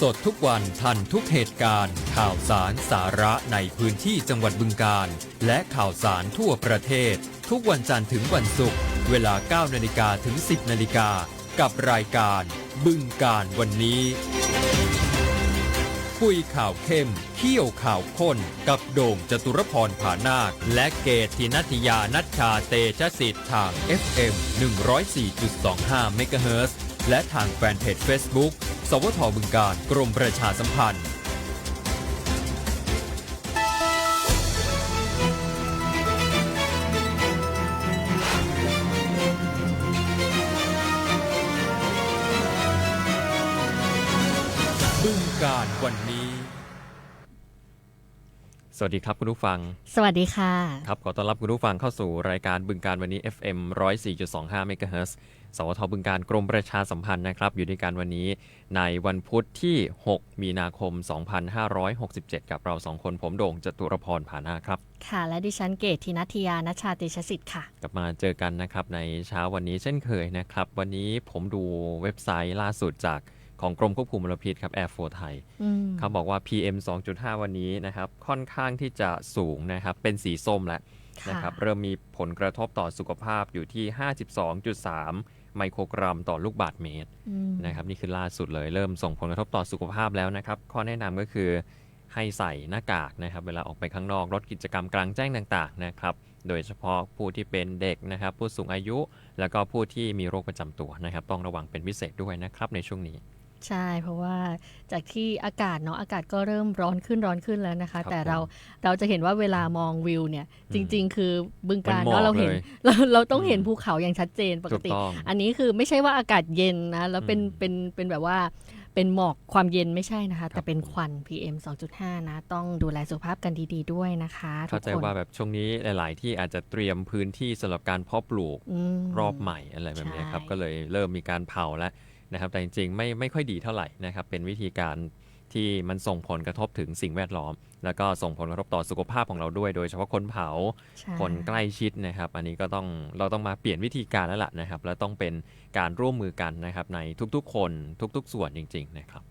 สดทุกวันทันทุกเหตุการณ์ ข่าวสารสาระในพื้นที่จังหวัดบึงกาฬและข่าวสารทั่วประเทศ ทุกวันจันทร์ถึงวันศุกร์เวลา 9 นาฬิกาถึง 10 นาฬิกา กับรายการบึงกาฬวันนี้ คุยข่าวเข้มเขี้ยวข่าวข้น กับโด่งจตุรพรผานาค และเกตทินัทยานัชชาเตชะสิทธิ์ทาง FM 104.25เมกะเฮิรตซ์และทางแฟนเพจ Facebook สวทบึงการ กรมประชาสัมพันธ์ บึงการวันนี้ สวัสดีครับคุณผู้ฟัง สวัสดีค่ะ ครับขอต้อนรับคุณผู้ฟังเข้าสู่รายการบึงการวันนี้ FM 104.25เมกะเฮิรตซ์สวทบึงการกรมประชาสัมพันธ์นะครับ อยู่ด้วยกันวันนี้ในวันพุธที่ 6 มีนาคม 2567 กับเราสองคนผมโด่งจตุรพรผานาคครับ ค่ะ และดิฉันเกตทินัทยานัชชาเตชะสิทธิ์ค่ะ กลับมาเจอกันนะครับในเช้าวันนี้เช่นเคยนะครับ วันนี้ผมดูเว็บไซต์ล่าสุดจากของกรมควบคุมมลพิษครับ Air 4ไทยอืมเขาบอกว่า PM 2.5 วันนี้นะครับค่อนข้างที่จะสูงนะครับ เป็นสีส้มแล้วค่ะนะครับเริ่มมีผลกระทบต่อสุขภาพอยู่ที่ 52.3 ไมโครกรัมต่อลูกบาศก์เมตรอืมนะครับนี่คือล่าสุดเลยเริ่มส่งผลกระทบต่อสุขภาพแล้วนะครับ ข้อแนะนำก็คือให้ใส่หน้ากากนะครับ เวลาออกไปข้างนอกลดกิจกรรมกลางแจ้งต่างๆนะครับ โดยเฉพาะผู้ที่เป็นเด็กนะครับ ผู้สูงอายุ แล้วก็ผู้ที่มีโรคประจำตัวนะครับ ต้องระวังเป็นพิเศษด้วยนะครับในช่วงนี้ ใช่ เพราะว่าจากที่อากาศเนาะอากาศก็เริ่มร้อนขึ้นร้อนขึ้นแล้วนะคะครับแต่เราเราจะเห็นว่าเวลามองวิวเนี่ย จริง ๆ คือบึงการมันหมอกเนาะเราเห็นเลยเราเราต้องเห็นอืมภูเขาอย่างชัดเจนปกถูกติต้องอันนี้คือไม่ใช่ว่าอากาศเย็นนะแล้วเป็นอืมเป็นเป็นแบบว่าเป็นหมอกความเย็นไม่ใช่นะคะครัแต่บเป็นควัน PM 2.5 นะ ต้องดูแลสุขภาพกันดีๆด้วยนะคะทุเข้ากใจคนว่าแบบช่วงนี้หลาย ๆ ที่อาจจะเตรียมพื้นที่สำหรับการเพาะปลูกมรอบใหม่อะไรแบบนี้ครับใช่ก็เลยเริ่มมีการเผาแล้ว นะครับ แต่จริงๆไม่ไม่ค่อยดีเท่าไหร่นะครับ เป็นวิธีการที่มันส่งผลกระทบถึงสิ่งแวดล้อม แล้วก็ส่งผลกระทบต่อสุขภาพของเราด้วย โดยเฉพาะคนเผา ใช่ คนใกล้ชิดนะครับ อันนี้ก็ต้องเราต้องมาเปลี่ยนวิธีการแล้วล่ะนะครับ และต้องเป็นการร่วมมือกันนะครับในทุกๆ คนทุก ๆ ส่วนจริง ๆ นะครับ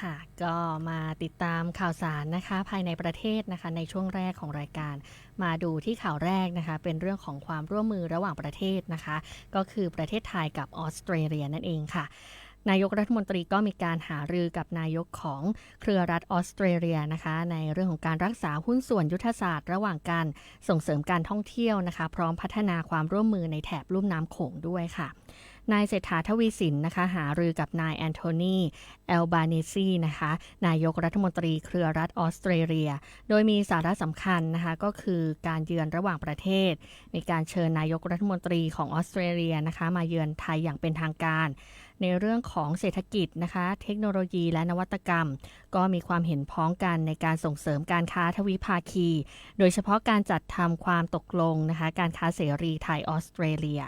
ค่ะ ก็มาติดตามข่าวสารนะคะภายในประเทศนะคะ ในช่วงแรกของรายการ มาดูที่ข่าวแรกนะคะ เป็นเรื่องของความร่วมมือระหว่างประเทศนะคะ ก็คือประเทศไทยกับออสเตรเลียนั่นเองค่ะนายกรัฐมนตรีก็มีการหารือกับนายกของเครือรัฐออสเตรเลียนะคะ ในเรื่องของการรักษาหุ้นส่วนยุทธศาสตร์ระหว่างการส่งเสริมการท่องเที่ยวนะคะ พร้อมพัฒนาความร่วมมือในแถบลุ่มน้ำโขงด้วยค่ะ นายเศรษฐาทวีสินนะคะหารือกับนายแอนโทนีแอลบาเนซีนะคะนายกรัฐมนตรีเครือรัฐออสเตรเลีย โดยมีสาระสำคัญนะคะก็คือการเยือนระหว่างประเทศ มีการเชิญนายกรัฐมนตรีของออสเตรเลียนะคะมาเยือนไทยอย่างเป็นทางการ ในเรื่องของเศรษฐกิจนะคะ เทคโนโลยีและนวัตกรรม ก็มีความเห็นพ้องกันในการส่งเสริมการค้าทวิภาคี โดยเฉพาะการจัดทำความตกลงนะคะ การค้าเสรีไทยออสเตรเลีย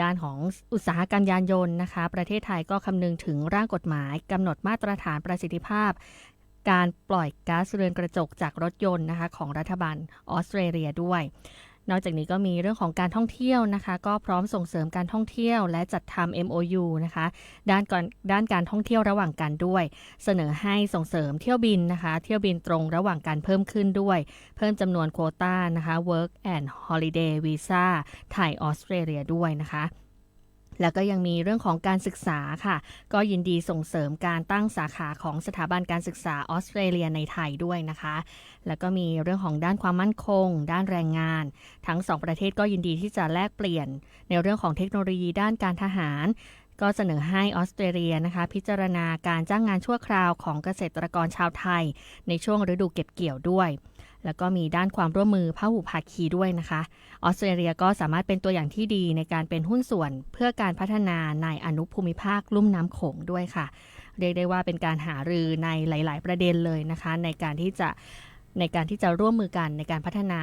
ด้านของอุตสาหกรรมยานยนต์นะคะ ประเทศไทยก็คำนึงถึงร่างกฎหมายกำหนดมาตรฐานประสิทธิภาพการปล่อยก๊าซเรือนกระจกจากรถยนต์นะคะของรัฐบาลออสเตรเลียด้วย นอกจากนี้ก็มีเรื่องของการท่องเที่ยวนะคะ ก็พร้อมส่งเสริมการท่องเที่ยวและจัดทำ MOU นะคะด้านก่อนด้านการท่องเที่ยวระหว่างกันด้วย เสนอให้ส่งเสริมเที่ยวบินนะคะ เที่ยวบินตรงระหว่างการเพิ่มขึ้นด้วย เพิ่มจำนวนโควต้านะคะ Work and Holiday Visa ไทยออสเตรเลียด้วยนะคะ แล้วก็ยังมีเรื่องของการศึกษาค่ะ ก็ยินดีส่งเสริมการตั้งสาขาของสถาบันการศึกษาออสเตรเลียในไทยด้วยนะคะ แล้วก็มีเรื่องของด้านความมั่นคง ด้านแรงงาน ทั้งสองประเทศก็ยินดีที่จะแลกเปลี่ยน ในเรื่องของเทคโนโลยีด้านการทหารก็เสนอให้ออสเตรเลียนะคะ พิจารณาการจ้างงานชั่วคราวของเกษตรกรชาวไทย ในช่วงฤดูเก็บเกี่ยวด้วย แล้วก็มีด้านความร่วมมือพหุภาคีด้วยนะคะ ออสเตรเลียก็สามารถเป็นตัวอย่างที่ดีในการเป็นหุ้นส่วนเพื่อการพัฒนาในอนุภูมิภาคลุ่มน้ำโขงด้วยค่ะ เรียกได้ว่าเป็นการหารือในหลาย ๆ ประเด็นเลยนะคะ ในการที่จะในการที่จะร่วมมือกันในการพัฒนา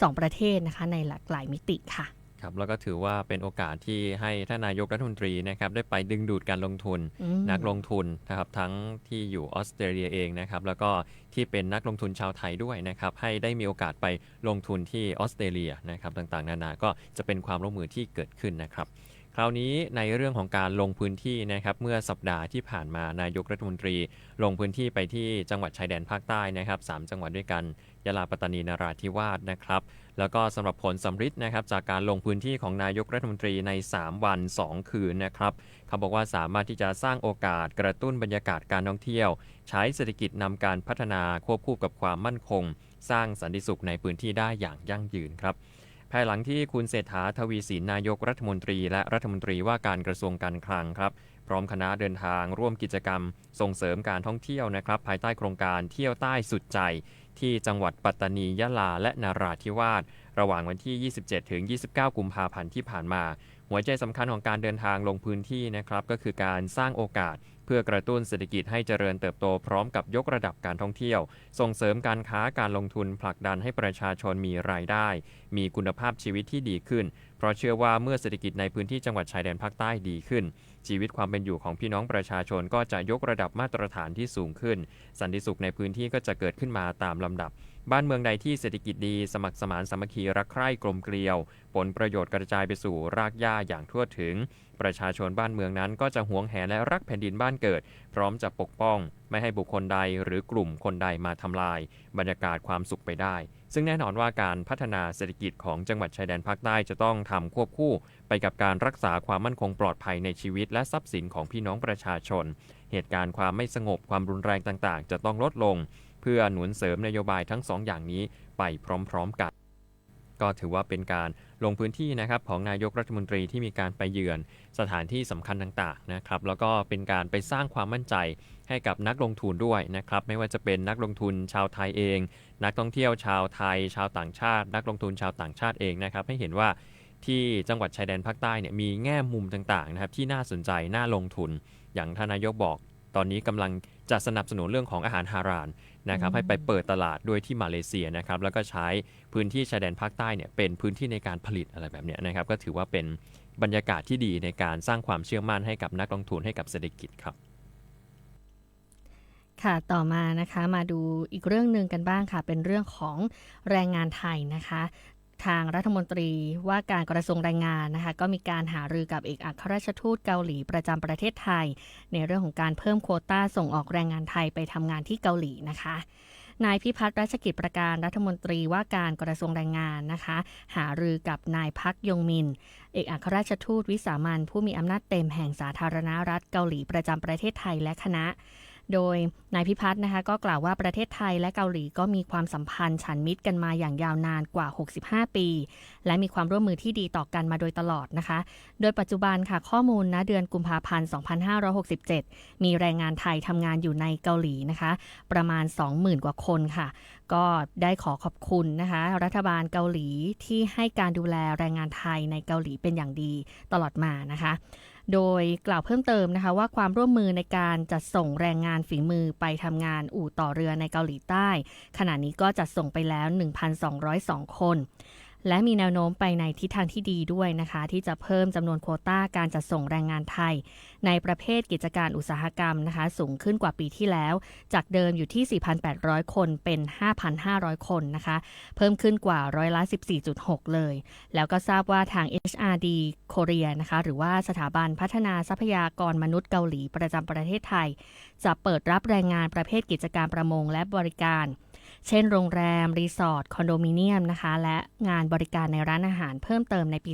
สองประเทศนะคะในหลากหลายมิติค่ะ ครับแล้วก็ถือว่าเป็นโอกาสที่ให้ท่านนายกรัฐมนตรีนะครับได้ไปดึงดูดการลงทุนอืมนักลงทุนนะครับทั้งที่อยู่ออสเตรเลียเองนะครับแล้วก็ที่เป็นนักลงทุนชาวไทยด้วยนะครับให้ได้มีโอกาสไปลงทุนที่ออสเตรเลียนะครับต่างๆ นานาก็จะเป็นความร่วมมือที่เกิดขึ้นนะครับคราวนี้ในเรื่องของการลงพื้นที่นะครับเมื่อสัปดาห์ที่ผ่านมานายกรัฐมนตรี ลงพื้นที่ไปที่จังหวัดชายแดนภาคใต้นะครับสามจังหวัดด้วยกันยะลาปัตตานีนราธิวาสนะครับ แล้วก็สำหรับผลสำฤทธิ์นะครับจากการลงพื้นที่ของนายกรัฐมนตรีใน 3 วัน 2 คืนนะครับเขาบอกว่าสามารถที่จะสร้างโอกาสกระตุ้นบรรยากาศการท่องเที่ยว ใช้เศรษฐกิจนำการพัฒนาควบคู่กับความมั่นคง สร้างสันติสุขในพื้นที่ได้อย่างยั่งยืนครับภายหลังที่คุณเศรษฐาทวีสินนายกรัฐมนตรีและรัฐมนตรีว่าการกระทรวงการคลังครับ พร้อมคณะเดินทางร่วมกิจกรรม ส่งเสริมการท่องเที่ยวนะครับ ภายใต้โครงการเที่ยวใต้สุดใจ ที่จังหวัดปัตตานียะลาและนาราธิวาสระหว่างวันที่ 27 ถึง 29 กุมภาพันธ์ที่ผ่านมา หัวใจสำคัญของการเดินทางลงพื้นที่นะครับก็คือการสร้างโอกาสเพื่อกระตุ้นเศรษฐกิจให้เจริญเติบโตพร้อมกับยกระดับการท่องเที่ยว ส่งเสริมการค้าการลงทุนผลักดันให้ประชาชนมีรายได้ มีคุณภาพชีวิตที่ดีขึ้น เพราะเชื่อว่าเมื่อเศรษฐกิจในพื้นที่จังหวัดชายแดนภาคใต้ดีขึ้น ชีวิตความเป็นอยู่ของพี่น้องประชาชนก็จะยกระดับมาตรฐานที่สูงขึ้น สันติสุขในพื้นที่ก็จะเกิดขึ้นมาตามลำดับ บ้านเมืองใดที่เศรษฐกิจดี สมัครสมานสามัคคีรักใคร่กลมเกลียว ผลประโยชน์กระจายไปสู่รากหญ้าอย่างทั่วถึง ประชาชนบ้านเมืองนั้นก็จะหวงแหนและรักแผ่นดินบ้านเกิด พร้อมจะปกป้อง ไม่ให้บุคคลใดหรือกลุ่มคนใดมาทำลาย บรรยากาศความสุขไปได้ ซึ่งแน่นอนว่าการพัฒนาเศรษฐกิจของจังหวัดชายแดนภาคใต้จะต้องทำควบคู่ ไปกับการรักษาความมั่นคงปลอดภัยในชีวิต และทรัพย์สินของพี่น้องประชาชน เหตุการณ์ความไม่สงบความรุนแรงต่าง ๆ จะต้องลดลง พื่อหนุนเสริมนโยบายทั้งสองอย่างนี้ไปพร้อมๆกัน ก็ถือว่าเป็นการลงพื้นที่นะครับของนายกรัฐมนตรีที่มีการไปเยือนสถานที่สำคัญต่างๆนะครับแล้วก็เป็นการไปสร้างความมั่นใจให้กับนักลงทุนด้วยนะครับไม่ว่าจะเป็นนักลงทุนชาวไทยเอง นักท่องเที่ยวชาวไทย ชาวต่างชาติ นักลงทุนชาวต่างชาติเองนะครับให้เห็นว่าที่จังหวัดชายแดนภาคใต้เนี่ยมีแง่มุมต่างๆนะครับที่น่าสนใจน่าลงทุน อย่างท่านนายกบอก ตอนนี้กำลังจะสนับสนุนเรื่องของอาหารฮารานนะครับอืมให้ไปเปิดตลาดด้วยที่มาเลเซียนะครับแล้วก็ใช้พื้นที่ชายแดนภาคใต้เนี่ยเป็นพื้นที่ในการผลิตอะไรแบบเนี้ยนะครับก็ถือว่าเป็นบรรยากาศที่ดีในการสร้างความเชื่อมั่นให้กับนักลงทุนให้กับเศรษฐกิจครับค่ะ ต่อมานะคะ มาดูอีกเรื่องหนึ่งกันบ้างค่ะ เป็นเรื่องของแรงงานไทยนะคะ ทางรัฐมนตรีว่าการกระทรวงแรงงานนะคะก็มีการหารือกับเอกอัครราชทูตเกาหลีประจำประเทศไทย ในเรื่องของการเพิ่มโควต้าส่งออกแรงงานไทยไปทำงานที่เกาหลีนะคะนายพิพัฒน์รัชกิจประการรัฐมนตรีว่าการกระทรวงแรงงานนะคะ หารือกับนายพักยงมิน เอกอัครราชทูตวิสามันผู้มีอำนาจเต็มแห่งสาธารณรัฐเกาหลีประจำประเทศไทยและคณะ โดยนายพิพัฒน์นะคะก็กล่าวว่าประเทศไทยและเกาหลีก็มีความสัมพันธ์ฉันมิตรกันมาอย่างยาวนานกว่า 65 ปี และมีความร่วมมือที่ดีต่อกันมาโดยตลอดนะคะ โดยปัจจุบันค่ะข้อมูลณเดือนกุมภาพันธ์ 2567 มีแรงงานไทยทำงานอยู่ในเกาหลีนะคะ ประมาณ 20,000 กว่าคนค่ะ ก็ได้ขอขอบคุณนะคะ รัฐบาลเกาหลีที่ให้การดูแลแรงงานไทยในเกาหลีเป็นอย่างดีตลอดมานะคะ โดยกล่าวเพิ่มเติมนะคะว่าความร่วมมือในการจัดส่งแรงงานฝีมือไปทำงานอู่ต่อเรือในเกาหลีใต้ ขณะนี้ก็จัดส่งไปแล้ว 1,202 คน และมีแนวโน้มไปในทิศทางที่ดีด้วยนะคะ ที่จะเพิ่มจำนวนโควต้าการจัดส่งแรงงานไทย ในประเภทกิจการอุตสาหกรรมนะคะ สูงขึ้นกว่าปีที่แล้ว จากเดิมอยู่ที่ 4,800 คนเป็น 5,500 คนนะคะ เพิ่มขึ้นกว่าร้อยละ 14.6 เลย แล้วก็ทราบว่าทาง HRD โคเรียนะคะ หรือว่าสถาบันพัฒนาทรัพยากรมนุษย์เกาหลีประจำประเทศไทย จะเปิดรับแรงงานประเภทกิจการประมงและบริการ เช่นโรงแรม รีสอร์ท คอนโดมิเนียมนะคะ และงานบริการในร้านอาหารเพิ่มเติมในปี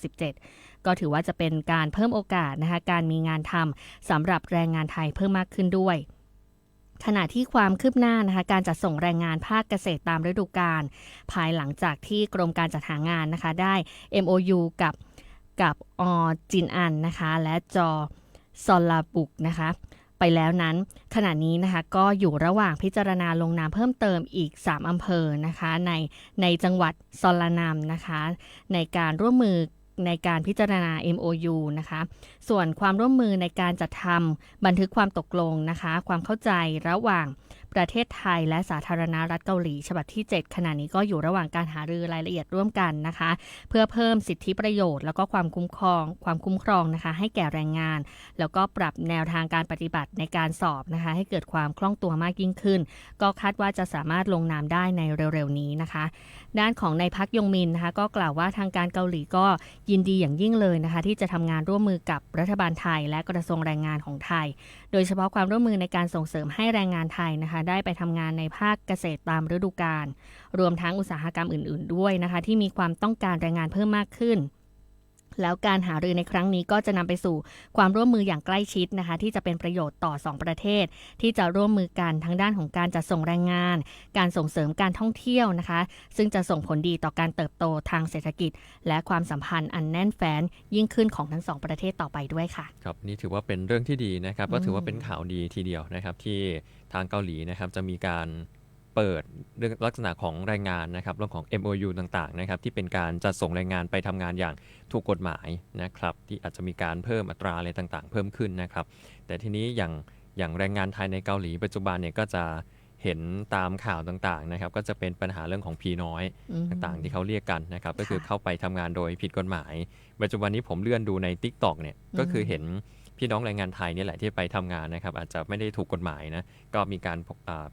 2567 ก็ถือว่าจะเป็นการเพิ่มโอกาสนะคะการมีงานทำสำหรับแรงงานไทยเพิ่มมากขึ้นด้วยขณะที่ความคืบหน้านะคะการจัดส่งแรงงานภาคเกษตรตามฤดูกาลภายหลังจากที่กรมการจัดหางานนะคะได้ MOU กับกับอจินอันนะคะ และจอซอลลาบุกนะคะ ไปแล้วนั้น ขณะนี้นะคะก็อยู่ระหว่างพิจารณาลงนามเพิ่มเติมอีก 3 อำเภอนะคะในในจังหวัดซอลานามนะคะ ในการร่วมมือในการพิจารณา MOU นะคะส่วนความร่วมมือในการจัดทำบันทึกความตกลงนะคะ ความเข้าใจระหว่างประเทศไทยและสาธารณรัฐเกาหลีฉบับที่ 7 ขณะนี้ก็อยู่ระหว่างการหารือรายละเอียดร่วมกันนะคะ เพื่อเพิ่มสิทธิประโยชน์ แล้วก็ความคุ้มครอง ความคุ้มครองนะคะ ให้แก่แรงงาน แล้วก็ปรับแนวทางการปฏิบัติในการสอบนะคะ ให้เกิดความคล่องตัวมากยิ่งขึ้น ก็คาดว่าจะสามารถลงนามได้ในเร็วๆนี้นะคะ ด้านของนายพักยงมินนะคะ ก็กล่าวว่าทางการเกาหลีก็ยินดีอย่างยิ่งเลยนะคะ ที่จะทำงานร่วมมือกับรัฐบาลไทย และกระทรวงแรงงานของไทย โดยเฉพาะความร่วมมือในการส่งเสริมให้แรงงานไทยนะคะได้ไปทำงานในภาคเกษตรตามฤดูกาลรวมทั้งอุตสาหกรรมอื่น ๆ ด้วยนะคะที่มีความต้องการแรงงานเพิ่มมากขึ้น แล้วการหารือในครั้งนี้ก็จะนำไปสู่ความร่วมมืออย่างใกล้ชิดนะคะ ที่จะเป็นประโยชน์ต่อ 2 ประเทศ ที่จะร่วมมือกันทั้งด้านของการจัดส่งแรงงาน การส่งเสริมการท่องเที่ยวนะคะ ซึ่งจะส่งผลดีต่อการเติบโตทางเศรษฐกิจ และความสัมพันธ์อันแน่นแฟ้นยิ่งขึ้นของทั้งสองประเทศต่อไปด้วยค่ะ ครับนี่ถือว่าเป็นเรื่องที่ดีนะครับ ก็ถือว่าเป็นข่าวดีทีเดียวนะครับที่ทางเกาหลีนะครับจะมีการ เปิดเรื่องลักษณะของแรงงานนะครับเรื่องของ MOU ต่างๆนะครับที่เป็นการจัดส่งแรงงานไปทำงานอย่างถูกกฎหมายนะครับที่อาจจะมีการเพิ่มอัตราอะไรต่างๆ เพิ่มขึ้นนะครับ แต่ทีนี้อย่างอย่างแรงงานไทยในเกาหลีปัจจุบันเนี่ยก็จะเห็นตามข่าวต่างๆนะครับก็จะเป็นปัญหาเรื่องของพีน้อยอืมต่างๆ ที่เขาเรียกกันนะครับก็คือค่ะเข้าไปทำงานโดยผิดกฎหมาย ปัจจุบันนี้ผมเลื่อนดูใน Tik t o อกเนี่ยก็คือเห็นพี่น้องแรงงานไทยเนี่ยแหละที่ไปทำงานนะครับอาจจะไม่ได้ถูกกฎหมายนะก็มีการอ่า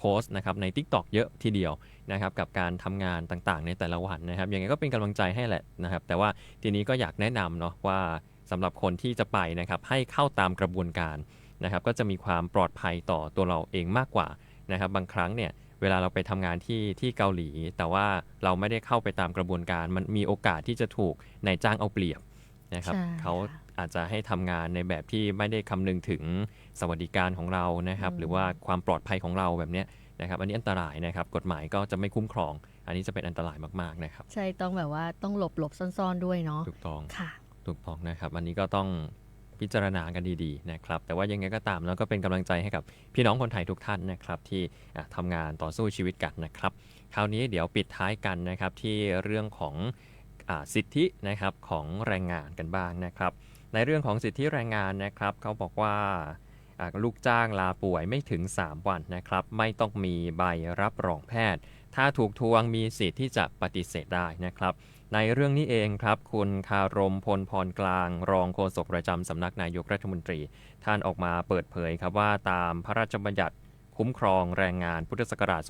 โพสต์นะครับใน Tik t o อกเยอะทีเดียวนะครับกับการทำงานต่างๆ ในแต่ละวันนะครับยังไงก็เป็นกำลังใจให้แหละนะครับ แต่ว่าทีนี้ก็อยากแนะนำเนาะว่าสำหรับคนที่จะไปนะครับให้เข้าตามกระบวนการนะครับก็จะมีความปลอดภัยต่อตัวเราเองมากกว่านะครับบางครั้งเนี่ยเวลาเราไปทำงานที่ที่เกาหลี แต่ว่าเราไม่ได้เข้าไปตามกระบวนการ มันมีโอกาสที่จะถูกนายจ้างเอาเปรียบนะครับใช่เขาค่ะ อาจจะให้ทำงานในแบบที่ไม่ได้คำนึงถึงสวัสดิการของเรานะครับอืมหรือว่าความปลอดภัยของเราแบบเนี้ยนะครับ อันนี้อันตรายนะครับ กฎหมายก็จะไม่คุ้มครอง อันนี้จะเป็นอันตรายมากๆนะครับ ใช่ต้องแบบว่าต้องหลบหลบๆซ่อนๆด้วยเนาะถูกต้องค่ะถูกต้องนะครับอันนี้ก็ต้องพิจารณากันดีๆนะครับ แต่ว่ายังไงก็ตามแล้วก็เป็นกำลังใจให้กับพี่น้องคนไทยทุกท่านนะครับ ที่อะทำงานต่อสู้ชีวิตกันนะครับ คราวนี้เดี๋ยวปิดท้ายกันนะครับที่เรื่องของอาสิทธินะครับของแรงงานกันบ้างนะครับ ในเรื่องของสิทธิแรงงานนะครับเขาบอกว่าลูกจ้างลาป่วยไม่ถึง 3 วันนะครับ ไม่ต้องมีใบรับรองแพทย์ ถ้าถูกทวงมีสิทธิ์ที่จะปฏิเสธได้นะครับ ในเรื่องนี้เองครับ คุณคารมพลพรกลาง รองโฆษกประจำสำนักนายกรัฐมนตรี ท่านออกมาเปิดเผยครับว่าตามพระราชบัญญัติคุ้มครองแรงงานพุทธศักราช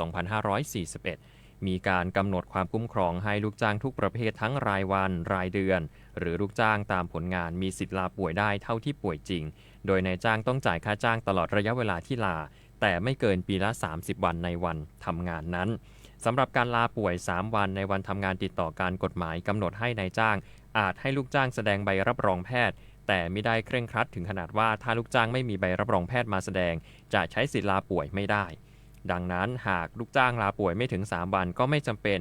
2541 มีการกำหนดความคุ้มครองให้ลูกจ้างทุกประเภททั้งรายวัน รายเดือน หรือลูกจ้างตามผลงานมีสิทธิ์ลาป่วยได้เท่าที่ป่วยจริง โดยนายจ้างต้องจ่ายค่าจ้างตลอดระยะเวลาที่ลา แต่ไม่เกินปีละ 30 วันในวันทำงานนั้นสำหรับการลาป่วย 3 วันในวันทำงานติดต่อการกฎหมายกำหนดให้ในายจ้าง อาจให้ลูกจ้างแสดงใบรับรองแพทย์ แต่ไม่ได้เคร่งครัดถึงขนาดว่าถ้าลูกจ้างไม่มีใบรับรองแพทย์มาแสดง จะใช้สิทธิลาป่วยไม่ได้ ดังนั้นหากลูกจ้างลาป่วยไม่ถึง 3 วันก็ไม่จำเป็น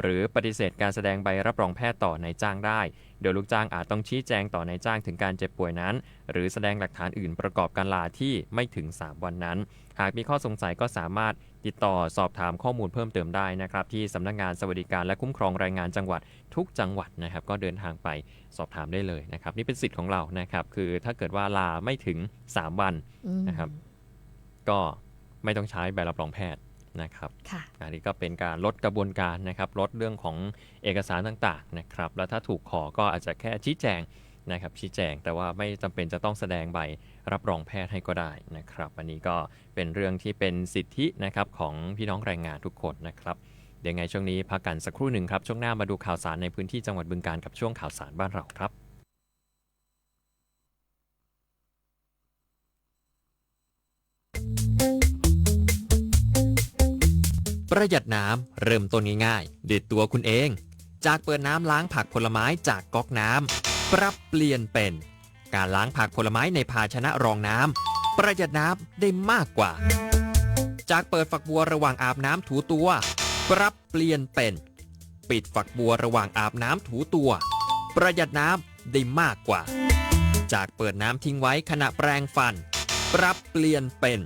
หรือปฏิเสธการแสดงใบรับรองแพทย์ต่อนายจ้างได้ โดยลูกจ้างอาจต้องชี้แจงต่อนายจ้างถึงการเจ็บป่วยนั้น หรือแสดงหลักฐานอื่นประกอบการลาที่ไม่ถึง 3 วันนั้น หากมีข้อสงสัยก็สามารถติดต่อสอบถามข้อมูลเพิ่มเติมได้นะครับ ที่สำนักงานสวัสดิการและคุ้มครองแรงงานจังหวัดทุกจังหวัดนะครับ ก็เดินทางไปสอบถามได้เลยนะครับ นี่เป็นสิทธิ์ของเรานะครับ คือถ้าเกิดว่าลาไม่ถึง 3 วันอืมนะครับ ก็ ไม่ต้องใช้ใบรับรองแพทย์นะครับค่ะอันนี้ก็เป็นการลดกระบวนการนะครับลดเรื่องของเอกสารต่างๆนะครับแล้วถ้าถูกขอก็อาจจะแค่ชี้แจงนะครับชี้แจงแต่ว่าไม่จำเป็นจะต้องแสดงใบรับรองแพทย์ให้ก็ได้นะครับอันนี้ก็เป็นเรื่องที่เป็นสิทธินะครับของพี่น้องแรงงานทุกคนนะครับเดี๋ยวไงช่วงนี้พักกันสักครู่หนึ่งครับช่วงหน้ามาดูข่าวสารในพื้นที่จังหวัดบึงการกับช่วงข่าวสารบ้านเราครับ ประหยัดน้ำเริ่มต้นง่ายๆด้วยตัวคุณเอง จากเปิดน้ำล้างผักผลไม้จากก๊อกน้ำปรับเปลี่ยนเป็น การล้างผักผลไม้ในภาชนะรองน้ำประหยัดน้ำได้มากกว่า จากเปิดฝักบัวระหว่างอาบน้ำถูตัว ปรับเปลี่ยนเป็น ปิดฝักบัวระหว่างอาบน้ำถูตัว ประหยัดน้ำได้มากกว่า จากเปิดน้ำทิ้งไว้ขณะแปรงฟัน ปรับเปลี่ยนเป็น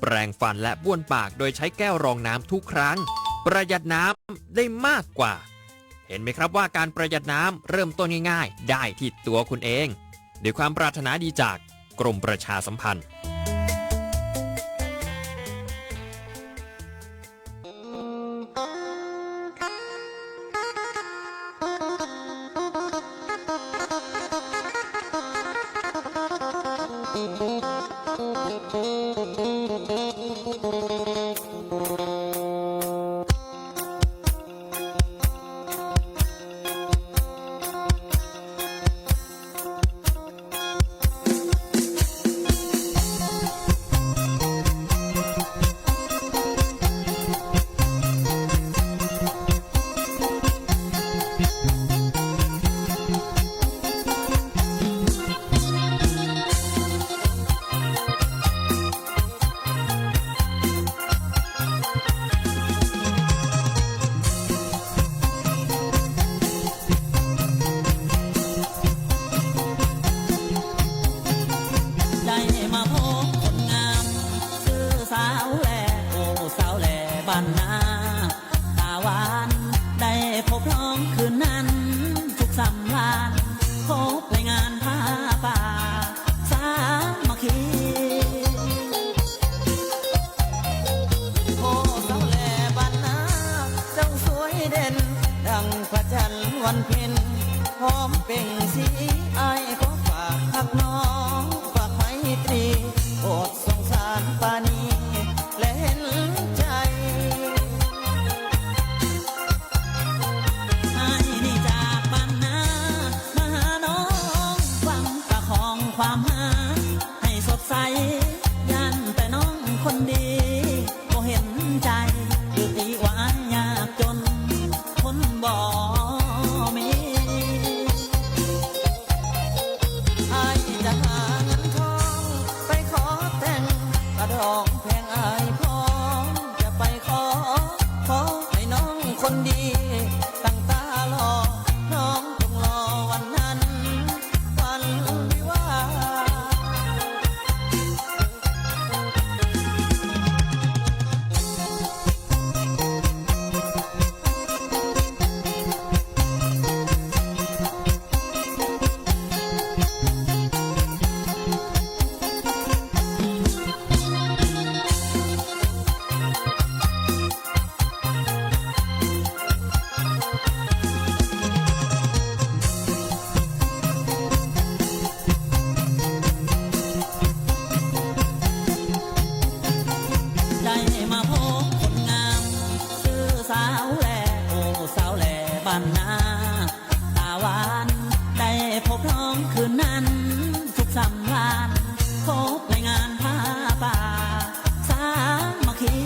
แปรงฟันและบ้วนปากโดยใช้แก้วรองน้ำทุกครั้ง ประหยัดน้ำได้มากกว่า เห็นไหมครับว่าการประหยัดน้ำเริ่มต้นง่ายๆ ได้ที่ตัวคุณเอง ด้วยความปรารถนาดีจากกรมประชาสัมพันธ์ สาวแหล่โอ้สาวแหล่บ้านนาตาหวานได้พบน้องคืนนั้น ทุกสำรานพบในงานผ้าป่า สามัคคี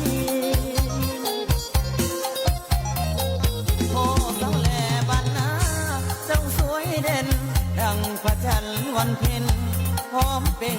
โอ้สาวแหล่บ้านนาเจ้าสวยเด่น ดังประจันวันเพ็ญพร้อมเป็น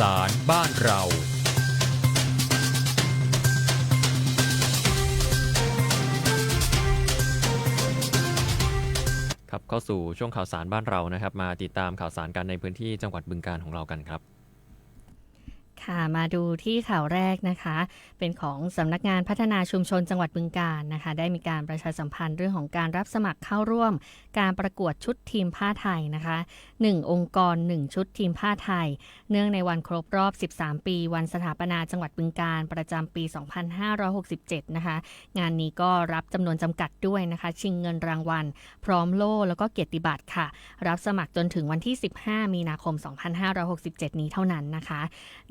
สารบ้านเรา ครับเข้าสู่ช่วงข่าวสารบ้านเรานะครับ มาติดตามข่าวสารกันในพื้นที่จังหวัดบึงการของเรากันครับ ค่ะ มาดูที่ข่าวแรกนะคะ เป็นของสำนักงานพัฒนาชุมชนจังหวัดบึงกาฬนะคะ ได้มีการประชาสัมพันธ์เรื่องของการรับสมัครเข้าร่วม การประกวดชุดทีมผ้าไทยนะคะ 1 องค์กร 1 ชุดทีมผ้าไทย เนื่องในวันครบรอบ 13 ปี วันสถาปนาจังหวัดบึงกาฬประจำปี 2567 นะคะ งานนี้ก็รับจำนวนจำกัดด้วยนะคะ ชิงเงินรางวัล พร้อมโล่แล้วก็เกียรติบัตรค่ะ รับสมัครจนถึงวันที่ 15 มีนาคม 2567 นี้เท่านั้นนะคะ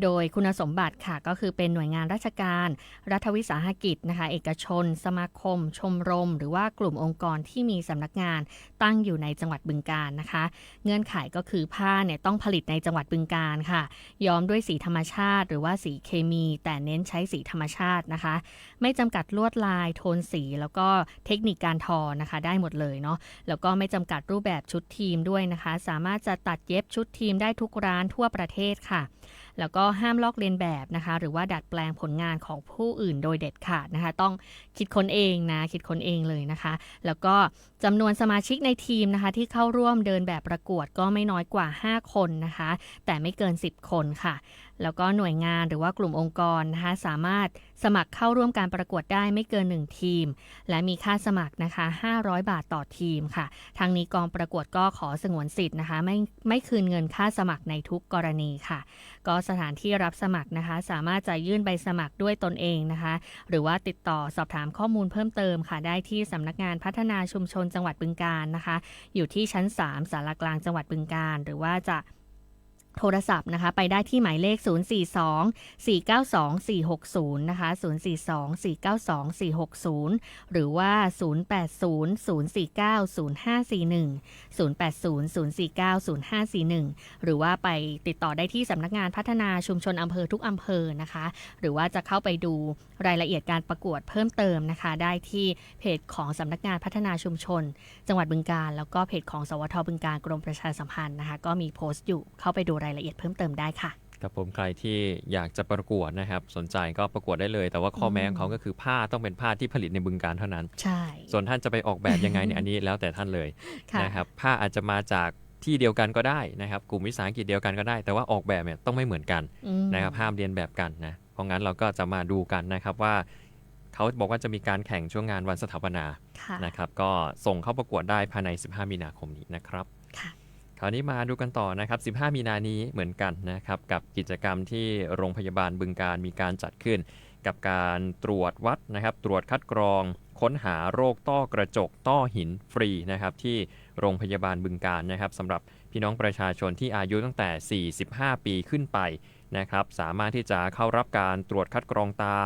โดยคุณสมบัติค่ะก็คือเป็นหน่วยงานราชการ รัฐวิสาหกิจนะคะ เอกชน สมาคม ชมรม หรือว่ากลุ่มองค์กรที่มีสำนักงานตั้งอยู่ในจังหวัดบึงกาฬนะคะ เงื่อนไขก็คือผ้าเนี่ยต้องผลิตในจังหวัดบึงกาฬค่ะ ย้อมด้วยสีธรรมชาติ หรือว่าสีเคมี แต่เน้นใช้สีธรรมชาตินะคะ ไม่จำกัดลวดลาย โทนสี แล้วก็เทคนิคการทอนะคะ ได้หมดเลยเนาะแล้วก็ไม่จำกัดรูปแบบชุดทีมด้วยนะคะ สามารถจะตัดเย็บชุดทีมได้ทุกร้านทั่วประเทศค่ะ แล้วก็ห้ามลอกเลียนแบบนะคะ หรือว่าดัดแปลงผลงานของผู้อื่นโดยเด็ดขาดนะคะ ต้องคิดค้นเองนะ คิดค้นเองเลยนะคะ แล้วก็จำนวนสมาชิกในทีมนะคะที่เข้าร่วมเดินแบบประกวดก็ไม่น้อยกว่า 5 คนนะคะ แต่ไม่เกิน 10 คนค่ะ แล้วก็หน่วยงานหรือว่ากลุ่มองค์กรนะคะสามารถสมัครเข้าร่วมการประกวดได้ไม่เกิน 1 ทีม และมีค่าสมัครนะคะ 500 บาทต่อทีมค่ะ ทางนี้กองประกวดก็ขอสงวนสิทธิ์นะคะ ไม่ไม่คืนเงินค่าสมัครในทุกกรณีค่ะ ก็สถานที่รับสมัครนะคะ สามารถจะยื่นใบสมัครด้วยตนเองนะคะ หรือว่าติดต่อสอบถามข้อมูลเพิ่มเติมค่ะ ได้ที่สำนักงานพัฒนาชุมชนจังหวัดบึงการนะคะ อยู่ที่ชั้น 3สารกลางจังหวัดบึงการ หรือว่าจะ โทรศัพท์นะคะไปได้ที่หมายเลข 042 492 460 นะคะ 042 492 460 หรือว่า 080 049 0541 080 049 0541 หรือว่าไปติดต่อได้ที่สำนักงานพัฒนาชุมชนอำเภอทุกอำเภอนะคะ หรือว่าจะเข้าไปดูรายละเอียดการประกวดเพิ่มเติมนะคะ ได้ที่เพจของสำนักงานพัฒนาชุมชน จังหวัดบึงกาฬแล้วก็เพจของสวทบึงกาฬกรมประชาสัมพันธ์นะคะ ก็มีโพสต์อยู่เข้าไปดูรายละเอียดเพิ่มเติมได้ค่ะกับผมใครที่อยากจะประกวดนะครับ สนใจก็ประกวดได้เลย แต่ว่าข้อแม้ของเขาก็คือผ้าต้องเป็นผ้าที่ผลิตในบึงการเท่านั้น ใช่ ส่วนท่านจะไปออกแบบยังไงเนี่ยอันนี้แล้วแต่ท่านเลยค่ะนะครับผ้าอาจจะมาจากที่เดียวกันก็ได้นะครับกลุ่มวิสาหกิจเดียวกันก็ได้ แต่ว่าออกแบบเนี่ยต้องไม่เหมือนกันอืมนะครับห้ามเรียนแบบกันนะเพราะงั้นเราก็จะมาดูกันนะครับว่าเขาบอกว่าจะมีการแข่งช่วงงานวันสถาปนาค่ะนะครับก็ส่งเข้าประกวดได้ภายใน 15 มีนาคมนี้นะครับ คราวนี้มาดูกันต่อนะครับ 15 มีนานี้เหมือนกันนะครับกับกิจกรรมที่โรงพยาบาลบึงการมีการจัดขึ้น กับการตรวจวัดนะครับ ตรวจคัดกรองค้นหาโรคต้อกระจกต้อหินฟรีนะครับที่โรงพยาบาลบึงการนะครับสำหรับพี่น้องประชาชนที่อายุตั้งแต่ 45 ปีขึ้นไปนะครับสามารถที่จะเข้ารับการตรวจคัดกรองตา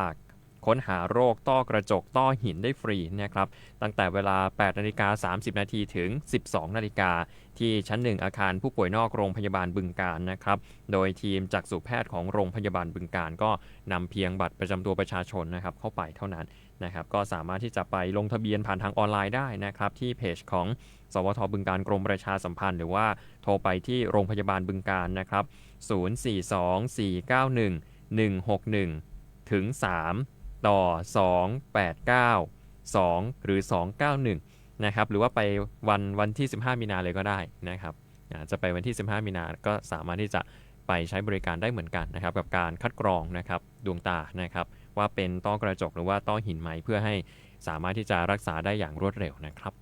ค้นหาโรคต้อกระจกต้อหินได้ฟรีนะครับตั้งแต่เวลา 8นาฬิกา30 นาทีถึง 12 นาฬิกาที่ชั้น1อาคารผู้ป่วยนอกโรงพยาบาลบึงการนะครับ โดยทีมจักษุแพทย์ของโรงพยาบาลบึงการ ก็นำเพียงบัตรประจำตัวประชาชนนะครับเข้าไปเท่านั้นนะครับก็สามารถที่จะไปลงทะเบียนผ่านทางออนไลน์ได้นะครับที่เพจของสวทบึงการกรมประชาสัมพันธ์ หรือว่าโทรไปที่โรงพยาบาลบึงการนะครับ 042-491-161 ถึง 3 ต่อ 289 2 หรือ 291 นะครับ หรือว่าไปวันวันที่ 15 มีนาเลยก็ได้นะครับอ่าจะไปวันที่ 15 มีนาก็สามารถที่จะไปใช้บริการได้เหมือนกันนะครับ กับการคัดกรองนะครับดวงตานะครับว่าเป็นต้อกระจกหรือว่าต้อหินไหมเพื่อให้สามารถที่จะรักษาได้อย่างรวดเร็วนะครับ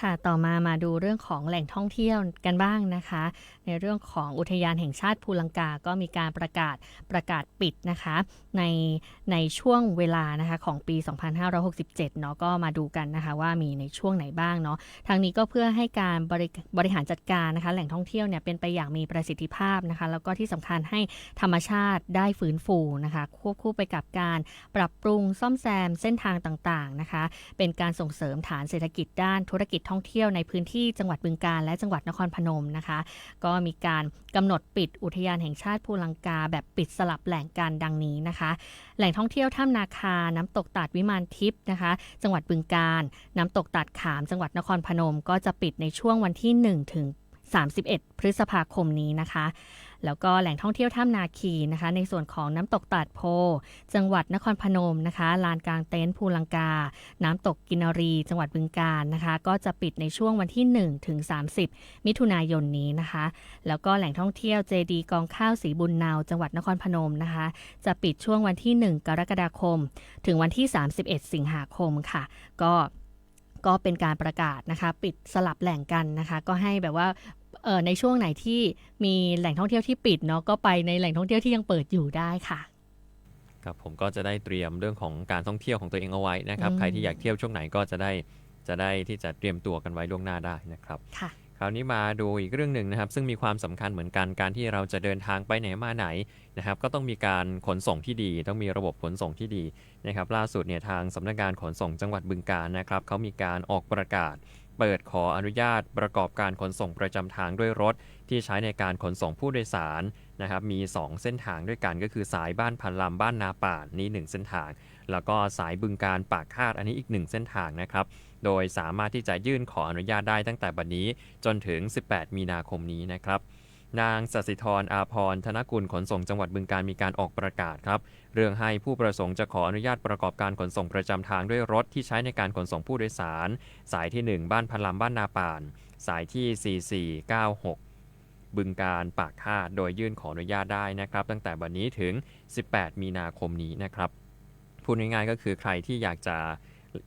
ค่ะ ต่อมามาดูเรื่องของแหล่งท่องเที่ยวกันบ้างนะคะ ในเรื่องของอุทยานแห่งชาติภูลังกา ก็มีการประกาศประกาศปิดนะคะ ในในช่วงเวลานะคะของปี 2567 เนาะก็มาดูกันนะคะว่ามีในช่วงไหนบ้างเนาะ ทางนี้ก็เพื่อให้การบริบริหารจัดการนะคะ แหล่งท่องเที่ยวเนี่ยเป็นไปอย่างมีประสิทธิภาพนะคะ แล้วก็ที่สำคัญให้ธรรมชาติได้ฟื้นฟูนะคะ ควบคู่ไปกับการปรับปรุงซ่อมแซมเส้นทางต่างๆนะคะ เป็นการส่งเสริมฐานเศรษฐกิจด้านธุรกิจท่องเที่ยวในพื้นที่จังหวัดบึงกาฬและจังหวัดนครพนมนะคะ ก็มีการกำหนดปิดอุทยานแห่งชาติภูลังกา แบบปิดสลับแหล่งการดังนี้นะคะ แหล่งท่องเที่ยวถ้ำนาคา น้ำตกตาดวิมานทิพย์นะคะ จังหวัดบึงกาฬน้ำตกตาดขาม จังหวัดนครพนม ก็จะปิดในช่วงวันที่1ถึง 31 พฤษภาคมนี้นะคะ แล้วก็แหล่งท่องเที่ยวถ้ำนาคีนะคะ ในส่วนของน้ำตกตาดโพ จังหวัดนครพนมนะคะ ลานกลางเต็นท์ภูลังกา น้ำตกกินรี จังหวัดบึงกาฬนะคะ ก็จะปิดในช่วงวันที่1ถึง30 มิถุนายนนี้นะคะ แล้วก็แหล่งท่องเที่ยวเจดีกองข้าวสีบุญนาว จังหวัดนครพนมนะคะ จะปิดช่วงวันที่ 1 กรกฎาคม ถึงวันที่ 31 สิงหาคมค่ะ ก็ก็เป็นการประกาศนะคะ ปิดสลับแหล่งกันนะคะ ก็ให้แบบว่า ในช่วงไหนที่มีแหล่งท่องเที่ยวที่ปิดเนาะก็ไปในแหล่งท่องเที่ยวที่ยังเปิดอยู่ได้ค่ะครับผมก็จะได้เตรียมเรื่องของการท่องเที่ยวของตัวเองเอาไว้นะครับอืมใครที่อยากเที่ยวช่วงไหนก็จะได้จะได้ที่จะเตรียมตัวกันไว้ล่วงหน้าได้นะครับค่ะคราวนี้มาดูอีกเรื่องหนึ่งนะครับ ซึ่งมีความสำคัญเหมือนกันการที่เราจะเดินทางไปไหนมาไหนนะครับ ก็ต้องมีการขนส่งที่ดี ต้องมีระบบขนส่งที่ดีนะครับ ล่าสุดเนี่ยทางสำนักงานขนส่งจังหวัดบึงกาฬนะครับเขามีการออกประกาศ เปิดขออนุญาตประกอบการขนส่งประจำทางด้วยรถ ที่ใช้ในการขนส่งผู้โดยสารนะครับมี 2 เส้นทางด้วยกันก็คือสายบ้านพันลำบ้านนาป่านนี่ 1 เส้นทาง แล้วก็สายบึงการปากคาดอันนี้อีก 1 เส้นทางนะครับโดยสามารถที่จะยื่นขออนุญาตได้ตั้งแต่บัดนี้จนถึง 18 มีนาคมนี้นะครับนางสสิธรอาพรธนกุลขนส่งจังหวัดบึงการมีการออกประกาศครับ เรื่องให้ผู้ประสงค์จะขออนุญาตประกอบการขนส่งประจำทางด้วยรถที่ใช้ในการขนส่งผู้โดยสาร สายที่ 1 บ้านพันลำบ้านนาป่าน สายที่ 4496 บึงการปากคาดโดยยื่นขออนุญาตได้นะครับ ตั้งแต่วันนี้ถึง 18 มีนาคมนี้นะครับพูดง่ายๆก็คือใครที่อยากจะ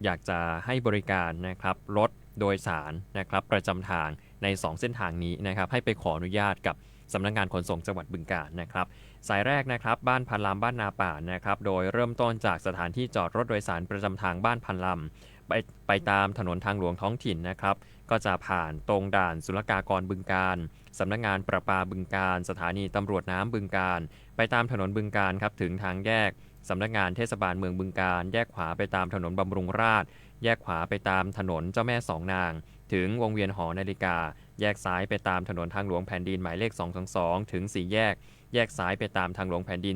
อยากจะให้บริการนะครับรถโดยสารนะครับประจำทางใน 2 เส้นทางนี้นะครับให้ไปขออนุญาตกับ สำนักงานขนส่งจังหวัดบึงกาฬนะครับสายแรกนะครับบ้านพันลำบ้านนาป่านะครับโดยเริ่มต้นจากสถานที่จอดรถโดยสารประจำทางบ้านพันลำไปไปตามถนนทางหลวงท้องถิ่นนะครับก็จะผ่านตรงด่านศุลกากรบึงการสำนักงานประปาบึงการ สถานีตำรวจน้ำบึงการ ไปตามถนนบึงการครับถึงทางแยกสำนักงานเทศบาลเมืองบึงการ แยกขวาไปตามถนนบำรุงราษฎร์แยกขวาไปตามถนนเจ้าแม่สองนาง ถึงวงเวียนหอนาฬิกา แยกซ้ายไปตามถนนทางหลวงแผ่นดินหมายเลข 222 ถึง 4 แยก แยกซ้ายไปตามทางหลวงแผ่นดิน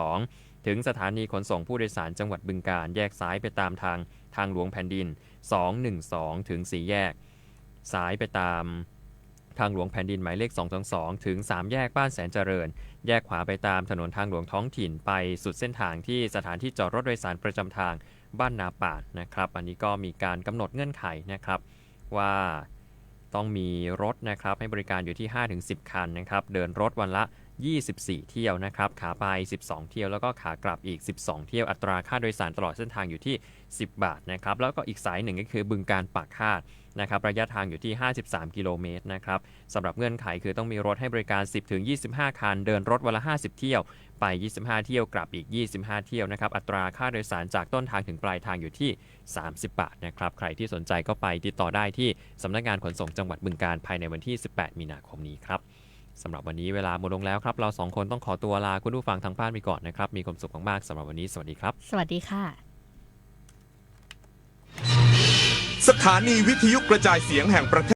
212 ถึงสถานีขนส่งผู้โดยสารจังหวัดบึงการ แยกซ้ายไปตามทางทางหลวงแผ่นดิน 212 ถึง 4 แยก ซ้ายไปตามทางหลวงแผ่นดินหมายเลข 222 ถึง 3 แยกบ้านแสนเจริญ แยกขวาไปตามถนนทางหลวงท้องถิ่นไปสุดเส้นทางที่สถานที่จอดรถโดยสารประจำทางบ้านนาป่านนะครับ อันนี้ก็มีการกำหนดเงื่อนไขนะครับว่า ต้องมีรถนะครับให้บริการอยู่ที่ 5-10 คันนะครับ เดินรถวันละ 24 เที่ยวนะครับ ขาไป 12 เที่ยว แล้วก็ขากลับอีก 12 เที่ยว อัตราค่าโดยสารตลอดเส้นทางอยู่ที่ 10 บาทนะครับ แล้วก็อีกสายหนึ่งก็คือบึงการปากคาดนะครับ ระยะทางอยู่ที่ 53 กิโลเมตรนะครับสำหรับเงื่อนไขคือต้องมีรถให้บริการ 10-25 คัน เดินรถวันละ 50 เที่ยว ไป 25 เที่ยวกลับอีก 25 เที่ยวนะครับ อัตราค่าโดยสารจากต้นทางถึงปลายทางอยู่ที่ 30 บาทนะครับ ใครที่สนใจก็ไปติดต่อได้ที่สำนักงานขนส่งจังหวัดบึงการภายในวันที่ 18 มีนาคมนี้ครับสำหรับวันนี้เวลาหมดลงแล้วครับ เราสองคนต้องขอตัวลาคุณผู้ฟังทางบ้านไปก่อนนะครับ มีความสุขมากๆสำหรับวันนี้สวัสดีครับ สวัสดีค่ะ สถานีวิทยุกระจายเสียงแห่งประเทศ